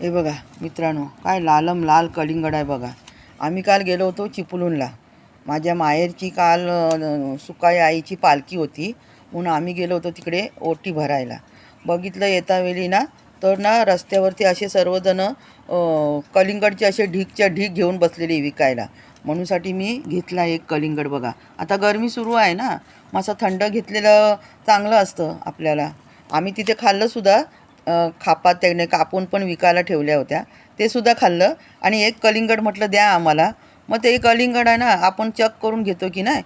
हे बघा मित्रांनो काय लालम लाल कलिंगड आहे बघा. आम्ही काल गेलो होतो चिपळूणला. माझ्या माहेरची काल सुकाई आईची पालखी होती. म्हणून आम्ही गेलो होतो तिकडे ओटी भरायला. बघितलं येता वेळी ना तर ना रस्त्यावरती असे सर्वजण कलिंगडचे असे ढीकच्या ढीक घेऊन बसलेले विकायला. म्हणूनसाठी मी घेतला एक कलिंगड बघा. आता गरमी सुरू आहे ना मग असं थंड घेतलेलं चांगलं असतं आपल्याला. आम्ही तिथे खाल्लंसुद्धा खापात त्याने कापून पण विकायला ठेवल्या होत्या. ते सुद्धा खाल्लं. आणि एक कलिंगड म्हटलं द्या आम्हाला. मग ते कलिंगड आहे ना आपण चक करून घेतो की नाही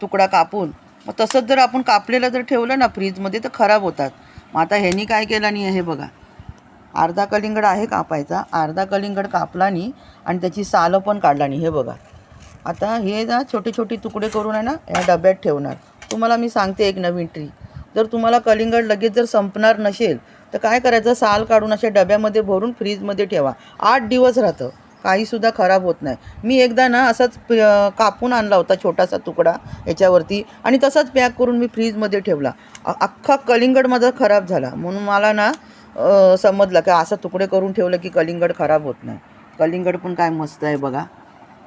तुकडा कापून. मग तसंच जर आपण कापलेलं जर ठेवलं ना फ्रीजमध्ये तर खराब होतात. मग आता ह्यांनी काय केलं नाही हे बघा. अर्धा कलिंगड आहे कापायचा. अर्धा कलिंगड कापला नाही आणि त्याची सालं पण काढला नाही हे बघा. आता हे ना छोटे छोटे तुकडे करून आहे ना या डब्यात ठेवणार. तुम्हाला मी सांगते एक नवीन ट्रिक जर तुम्हाला कलिंगड लगेच जर संपणार नसेल तर काय करायचं? साल काढून अशा डब्यामध्ये भरून फ्रीजमध्ये ठेवा. आठ दिवस राहतं. काहीसुद्धा खराब होत नाही. मी एकदा ना असाच कापून आणला होता छोटासा तुकडा याच्यावरती आणि तसाच पॅक करून मी फ्रीजमध्ये ठेवला. अख्खा कलिंगड माझा खराब झाला. म्हणून मला ना समजलं की असं तुकडे करून ठेवलं की कलिंगड खराब होत नाही. कलिंगड पण काय मस्त आहे बघा.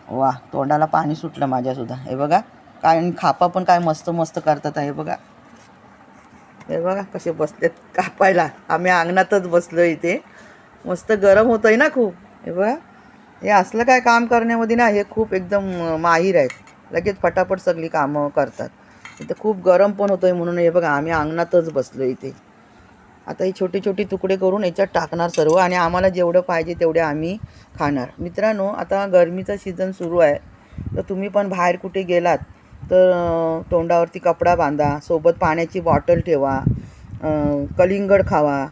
वा तोंडाला पाणी सुटलं माझ्यासुद्धा. हे बघा काय आणि खापा पण काय मस्त मस्त करतात आहे बघा. हे बघा कसे बसलेत. कापायला. आम्ही अंगणातच बसलो इथे. मस्त गरम होतं आहे ना खूप. हे बघा. हे असलं काय काम करण्यामध्ये ना हे खूप एकदम माहीर आहेत. लगेच फटाफट सगळी कामं करतात. इथं खूप गरम पण होतं आहे म्हणून हे बघा आम्ही अंगणातच बसलो इथे. आता हे छोटे छोटे तुकडे करून याच्यात टाकणार सर्व आणि आम्हाला जेवढं पाहिजे तेवढे आम्ही खाणार. मित्रांनो आता गरमीचा सीझन सुरू आहे. तर तुम्ही पण बाहेर कुठे गेलात तर तोंडावरती कपडा बांधा सोबत पाण्याची बॉटल ठेवा कलिंगड खावा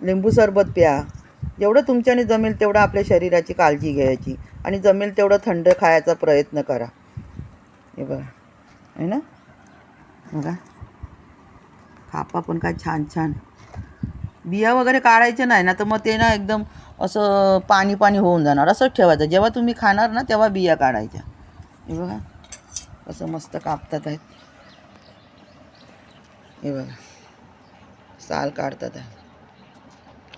लिंबू सरबत प्या. जेवढं तुमच्याने जमेल तेवढं आपल्या शरीराची काळजी घ्यायची आणि जमेल तेवढं थंड खायचा प्रयत्न करा. हे बघा. आहे ना? बघा. खापा पण काय छान छान. बिया वगैरे काढायच्या नाही ना तर मग ते ना एकदम असं पाणी पाणी होऊन जाणार. असंच ठेवायचं. जेव्हा तुम्ही खाणार ना तेव्हा बिया काढायच्या. हे बघा. कसं मस्त कापतात आहेत. हे बघा. साल काढतात आहे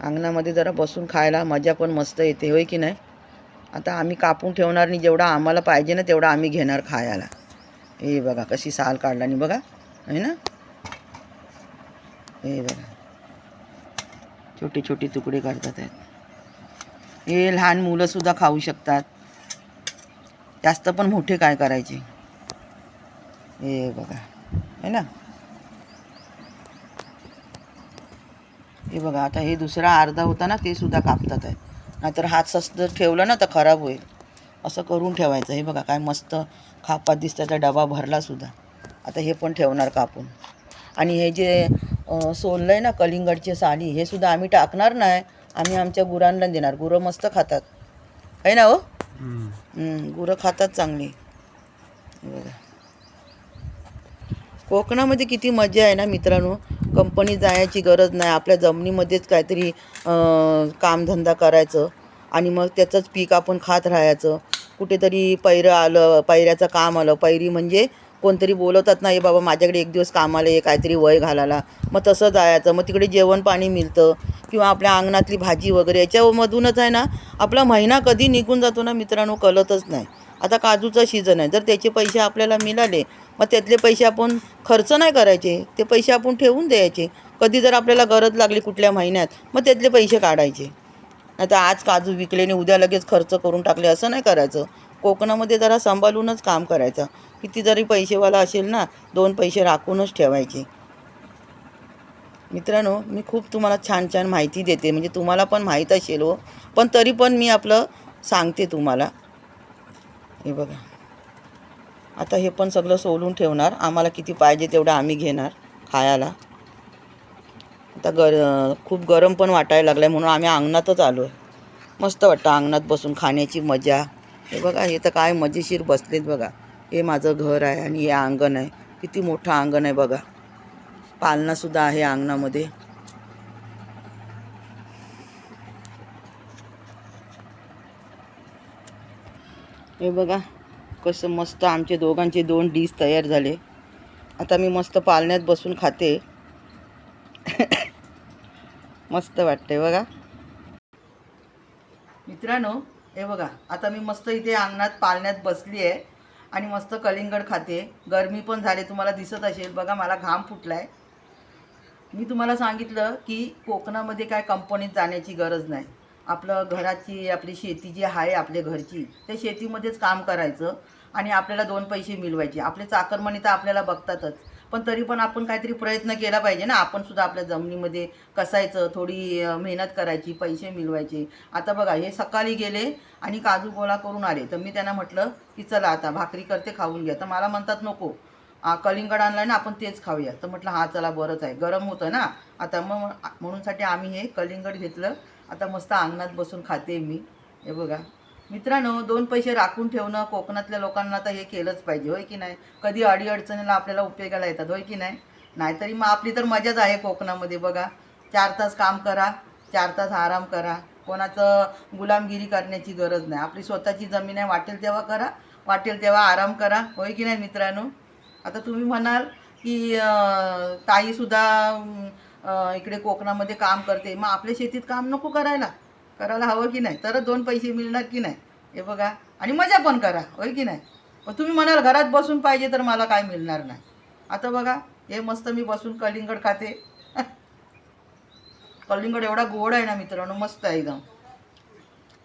अंगणामध्ये जरा बसून खायला मजा पण मस्त येते होय की नाही? आता आम्ही कापून ठेवणार नाही जेवढा आम्हाला पाहिजे ना तेवढा आम्ही घेणार खायला. हे बघा कशी साल काढला नाही बघा आहे ना? हे बघा. छोटे छोटे तुकडे करतात आहेत. हे लहान मुलंसुद्धा खाऊ शकतात. जास्त पण मोठे काय करायचे? हे बघा. है ना? हे बघा आता हे दुसरा अर्धा होता ना ते सुद्धा कापतात आहे. नाहीतर हात सस्त ठेवलं ना तर खराब होईल. असं करून ठेवायचं. हे बघा काय मस्त खापात दिसतं त्या डबा भरला सुद्धा. आता हे पण ठेवणार कापून. आणि हे जे सोललं आहे ना कलिंगडचे साली हे सुद्धा आम्ही टाकणार नाही. आम्ही आमच्या गुरांना देणार. गुरं मस्त खातात. आहे ना हो? गुरं खातात चांगली. बघा. कोकणामध्ये किती मजा आहे ना मित्रांनो? कंपनी जायची गरज नाही. आपल्या जमिनीमध्येच काहीतरी कामधंदा करायचं आणि मग त्याचंच पीक आपण खात राहायचं. कुठेतरी पैरं आलं पैऱ्याचं काम आलं. पैरी म्हणजे कोणतरी बोलवतात ना हे बाबा माझ्याकडे एक दिवस कामाला ये काहीतरी वय घालायला. मग तसं जायचं. मग तिकडे जेवण पाणी मिळतं. किंवा आपल्या अंगणातली भाजी वगैरे याच्यामधूनच आहे ना आपला महिना कधी निघून जातो ना मित्रांनो कळतच नाही. आता काजूचा सीझन आहे. जर त्याचे पैसे आपल्याला मिळाले मग त्यातले पैसे आपण खर्च नाही करायचे. ते पैसे आपण ठेवून द्यायचे. कधी जर आपल्याला गरज लागली कुठल्या महिन्यात मग त्यातले पैसे काढायचे. नाही तर आज काजू विकले आणि उद्या लगेच खर्च करून टाकले असं नाही करायचं. कोकणामध्ये जरा सांभाळूनच काम करायचं. किती जरी पैसेवाला असेल ना दोन पैसे राखूनच ठेवायचे. मित्रांनो मी खूप तुम्हाला छान छान माहिती देते. म्हणजे तुम्हाला पण माहीत असेल हो. पण तरी पण मी आपलं सांगते तुम्हाला. हे बघा. आता हे पण सगळं सोलून ठेवणार. आम्हाला किती पाहिजे तेवढं आम्ही घेणार खायला. आता गर खूप गरम पण वाटायला लागलं आहे म्हणून आम्ही अंगणातच आलो आहे मस्त वाटतं अंगणात बसून खाण्याची मजा. हे बघा हे तर काय मजेशीर बसलेत बघा. हे माझं घर आहे आणि हे अंगण आहे. किती मोठं अंगण आहे बघा. पालनासुद्धा आहे अंगणामध्ये. हे बघा कसं मस्त आमचे दोघांचे दोन डिश तयार झाले. आता मी मस्त पालण्यात बसून खाते. मस्त वाटते बघा. मित्रांनो हे बघा आता मी मस्त इथे अंगणात पालण्यात बसली आहे आणि मस्त कलिंगड खाते. गरमी पण झाले तुम्हाला दिसत असेल. बघा मला घाम फुटला आहे मी तुम्हाला सांगितलं की कोकणामध्ये काय कंपनीत जाण्याची गरज नाही. आपलं घराची आपली शेती जी आहे आपल्या घरची त्या शेतीमध्येच काम करायचं आणि आपल्याला दोन पैसे मिळवायचे. आपले चाकरमणी तर आपल्याला बघतातच. पण तरी पण आपण काहीतरी प्रयत्न केला पाहिजे ना. आपण सुद्धा आपल्या जमिनीमध्ये कसायचं थोडी मेहनत करायची पैसे मिळवायचे. आता बघा हे सकाळी गेले आणि काजू गोळा करून आले. तर मी त्यांना म्हटलं की चला आता भाकरी करते खाऊन घ्या. तर मला म्हणतात नको. कलिंगड आणलाय ना आपण तेच खाऊया. तर म्हटलं हा चला बरंच आहे. गरम होतं ना. आता मग म्हणूनसाठी आम्ही हे कलिंगड घेतलं आता मस्त अंगणात बसून खाते मी. हे बघा. मित्रांनो दोन पैसे राखून ठेवणं कोकणातल्या लोकांना तर हे केलंच पाहिजे होय की नाही? कधी अडीअडचणीला आपल्याला उपयोगाला येतात होय की नाही? नाहीतरी मग आपली तर मजाच आहे कोकणामध्ये बघा. चार तास काम करा चार तास आराम करा. कोणाचं गुलामगिरी करण्याची गरज नाही. आपली स्वतःची जमीन आहे वाटेल तेव्हा करा वाटेल तेव्हा आराम करा होय की नाही मित्रांनो? आता तुम्ही म्हणाल की ताईसुद्धा इकडे कोकणामध्ये काम करते. मग आपल्या शेतीत काम नको करायला. करायला हवं की नाही? तरच दोन पैसे मिळणार की नाही? हे बघा. आणि मजा पण करा. होय की नाही? मग तुम्ही म्हणाल घरात बसून पाहिजे तर मला काय मिळणार नाही. आता बघा हे मस्त मी बसून कलिंगड खाते. कलिंगड एवढा गोड आहे ना मित्रांनो मस्त आहे एकदम.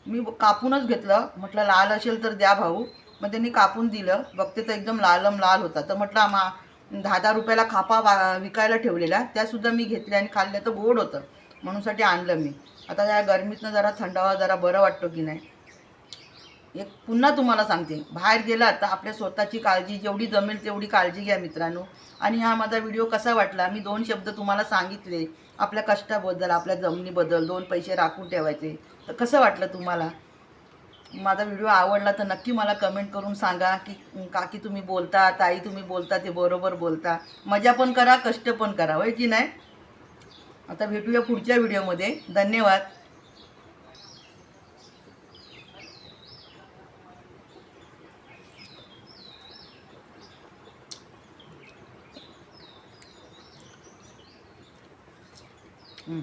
मी कापूनच घेतलं. म्हटलं लाल असेल तर द्या भाऊ. मग त्यांनी कापून दिलं. बघते तर एकदम लालम लाल होता. तर म्हटलं मा दहा दहा रुपयाला खापा विकायला ठेवलेल्या त्यासुद्धा मी घेतल्या आणि खाल्ल्या तर गोड होतं. म्हणूनसाठी आणलं मी. आता या गरमीतनं जरा थंडावा जरा बरं वाटतो की नाही? एक पुन्हा तुम्हाला सांगते. बाहेर गेलात तर आपल्या स्वतःची काळजी जेवढी जमेल तेवढी काळजी घ्या मित्रांनो. आणि हा माझा व्हिडिओ कसा वाटला? मी दोन शब्द तुम्हाला सांगितले. आपल्या कष्टाबद्दल आपल्या जमिनीबद्दल दोन पैसे राखून ठेवायचे. तर कसं वाटलं तुम्हाला? माझा व्हिडिओ आवडला तर नक्की मला कमेंट करून सांगा की काकी तुम्ही बोलता ताई तुम्ही बोलता ते बरोबर बोलता. मजा पण करा कष्ट पण करा होय की नाही? आता भेटूया पुढच्या व्हिडिओमध्ये. धन्यवाद. हं.